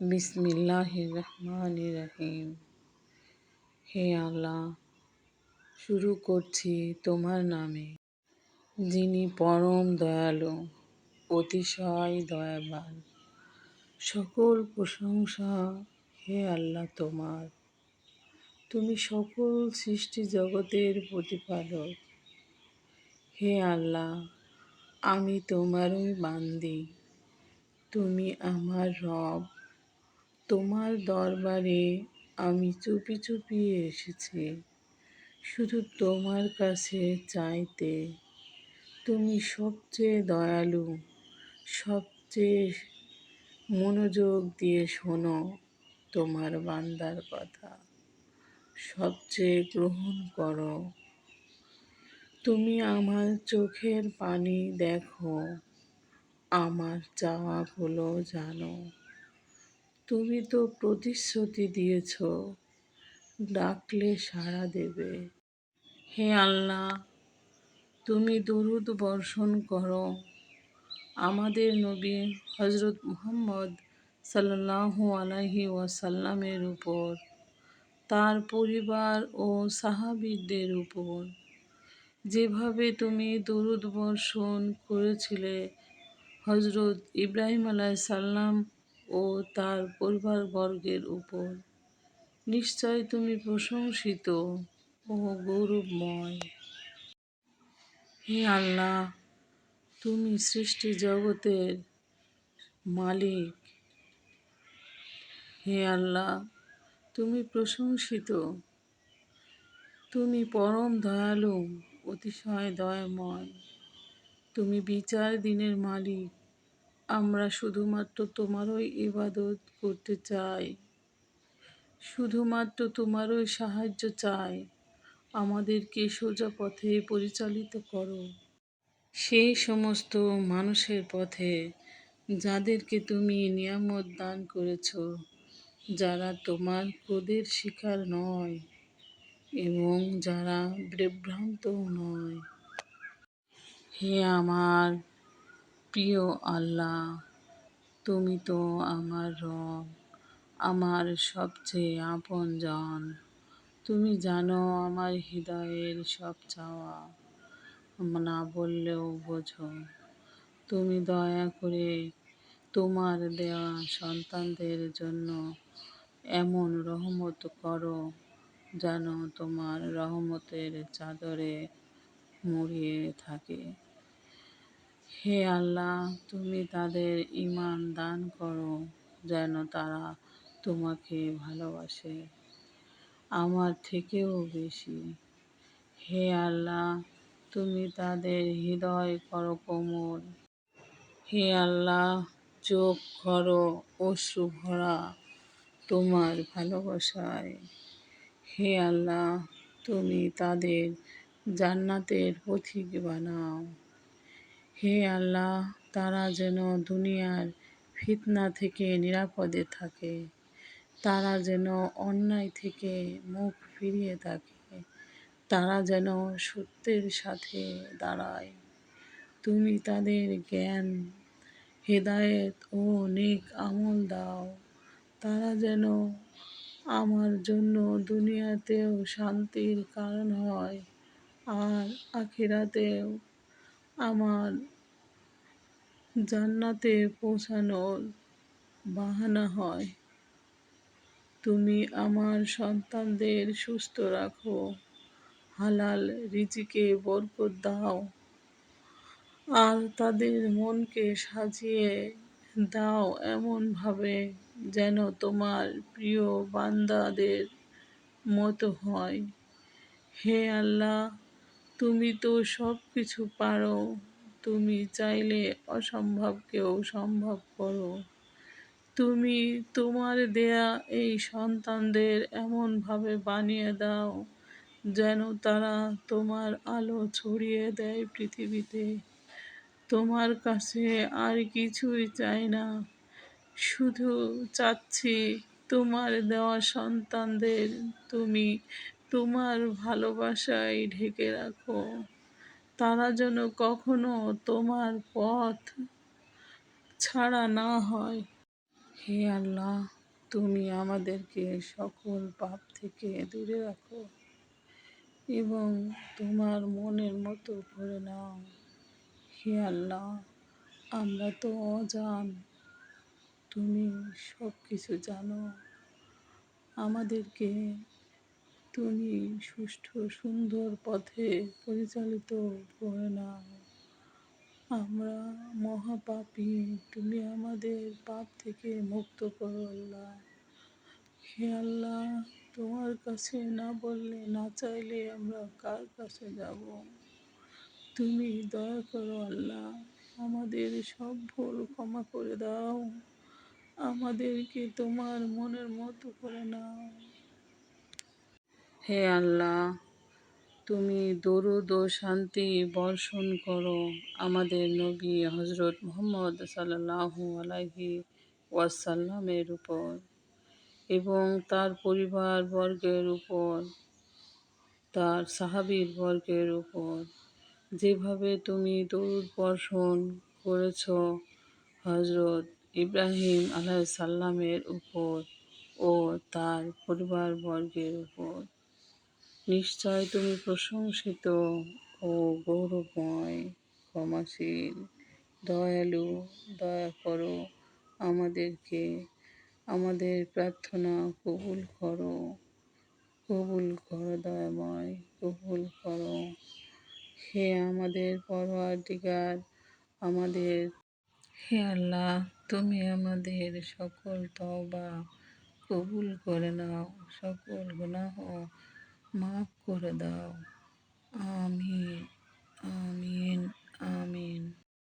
বিসমিল্লাহ রহমান রহিম। হে আল্লাহ, শুরু করছি তোমার নামে, যিনি পরম দয়ালু, অতিশয় দয়াবান। সকল প্রশংসা হে আল্লাহ তোমার। তুমি সকল সৃষ্টি জগতের প্রতিপালক। হে আল্লাহ, আমি তোমারই বান্দি। তুমি আমার রব। তোমার দরবারে আমি চুপি চুপি এসেছি। শুধু তোমার কাছে চাইতে। তুমি সবচেয়ে দয়ালু, সবচেয়ে মনোযোগ দিয়ে শোনো তোমার বান্দার কথা। সবচেয়ে গ্রহণ করো। তুমি আমার চোখের পানি দেখো, আমার চাওয়াগুলো জানো। তুমি তো প্রতিশ্রুতি দিয়েছ। ডাকলে সাড়া দেবে। হে আল্লাহ, তুমি দরুদ বর্ষণ করো। আমাদের নবী হজরত মুহাম্মদ সাল্লাহু আলাহি ওয়াসাল্লামের উপর, তার পরিবার ও সাহাবিদের উপর। যেভাবে তুমি দরুদ বর্ষণ করেছিলে হজরত ইব্রাহিম আলাইসাল্লাম ও তার পরিবারবর্গের উপর। নিশ্চয় তুমি প্রশংসিত ও গৌরবময় হে আল্লাহ, তুমি সৃষ্টি জগতের মালিক। হে আল্লাহ, তুমি প্রশংসিত। তুমি পরম দয়ালু, অতিশয় দয়াময়। তুমি বিচার দিনের মালিক। আমরা শুধুমাত্র তোমারই ইবাদত করতে চাই। শুধুমাত্র তোমারই সাহায্য চাই। আমাদেরকে সোজা পথে পরিচালিত করো। সেই সমস্ত মানুষের পথে যাদেরকে তুমি নিয়ামত দান করেছ, যারা তোমার ক্রোধের শিকার নয় এবং যারা বিভ্রান্তও নয়। হে আমার প্রিয় আল্লাহ, তুমি তো আমার রব, আমার সবচেয়ে আপন জন। তুমি জানো আমার হৃদয়ের সব চাওয়া, না বললেও বোঝো। তুমি দয়া করে তোমার দেওয়া সন্তানদের জন্য এমন রহমত করো, যেন তোমার রহমতের চাদরে মুড়িয়ে থাকে। হে আল্লাহ, তুমি তাদের ইমান দান করো যেন তারা তোমাকে ভালোবাসে, আমার থেকেও বেশি। হে আল্লাহ, তুমি তাদের হৃদয় করো কোমল হে আল্লাহ, চোখ করো অশ্রু ভরা তোমার ভালোবাসায়। হে আল্লাহ, তুমি তাদের জান্নাতের পথিক বানাও। হে আল্লাহ, তারা যেন দুনিয়ার ফিতনা থেকে নিরাপদে থাকে। তারা যেন অন্যায় থেকে মুখ ফিরিয়ে থাকে। তারা যেন সত্যের সাথে দাঁড়ায়। তুমি তাদের জ্ঞান, হেদায়েত ও নেক আমল দাও। তারা যেন আমার জন্য দুনিয়াতেও শান্তির কারণ হয় আর আখিরাতেও আমার জান্নাতে পৌঁছানোর বাহানা হয়। তুমি আমার সন্তানদের সুস্থ রাখো, হালাল রিজিকে বরকত দাও, আর তাদের মনকে সাজিয়ে দাও এমনভাবে যেন তোমার প্রিয় বান্দাদের মতো হয়। হে আল্লাহ তুমি তো সব কিছু পারো। তুমি চাইলে অসম্ভবকেও সম্ভব করো। তুমি তোমার দেয়া এই সন্তানদের এমনভাবে বানিয়ে দাও, যেন তারা তোমার আলো ছড়িয়ে দেয় পৃথিবীতে। তোমার কাছে আর কিছুই চাই না। শুধু চাচ্ছি তোমার দেওয়া সন্তানদের তুমি তোমার ভালোবাসায় ঢেকে রাখো। তারা যেন কখনো তোমার পথ ছাড়া না হয়। হে আল্লাহ, তুমি আমাদেরকে সকল পাপ থেকে দূরে রাখো এবং তোমার মনের মতো করে নাও। হে আল্লাহ, আমরা তো অজান। তুমি সব কিছু জানো। আমাদেরকে তুমি সুষ্ঠু, সুন্দর পথে পরিচালিত করে নাও আমরা মহাপাপী, তুমি আমাদের পাপ থেকে মুক্ত করো আল্লাহ। হে আল্লাহ, তোমার কাছে না বললে, না চাইলে আমরা কার কাছে যাব? তুমি দয়া করো আল্লাহ, আমাদের সব ভুল ক্ষমা করে দাও। আমাদেরকে তোমার মনের মতো করে নাও। হে আল্লাহ, তুমি দরুদ ও শান্তি বর্ষণ করো আমাদের নবী হজরত মোহাম্মদ সাল্লাল্লাহু আলাইহি ওয়াসাল্লামের উপর এবং তার পরিবার বর্গের উপর, তার সাহাবীর বর্গের উপর। যেভাবে তুমি দরুদ বর্ষণ করেছ হজরত ইব্রাহিম আলাইসাল্লামের উপর ও তার পরিবার বর্গের উপর। নিশ্চয় তুমি প্রশংসিত ও গৌরবময়। ক্ষমাশীল, দয়ালু, দয়া করো আমাদেরকে। আমাদের প্রার্থনা কবুল করো। কবুল করো দয়াময়, কবুল করো। হে আমাদের পরওয়ারদিগার আমাদের হে আল্লাহ, তুমি আমাদের সকল তওবা কবুল করে নাও। সকল গুনাহ মাফ করে দাও। আমিন আমিন আমিন।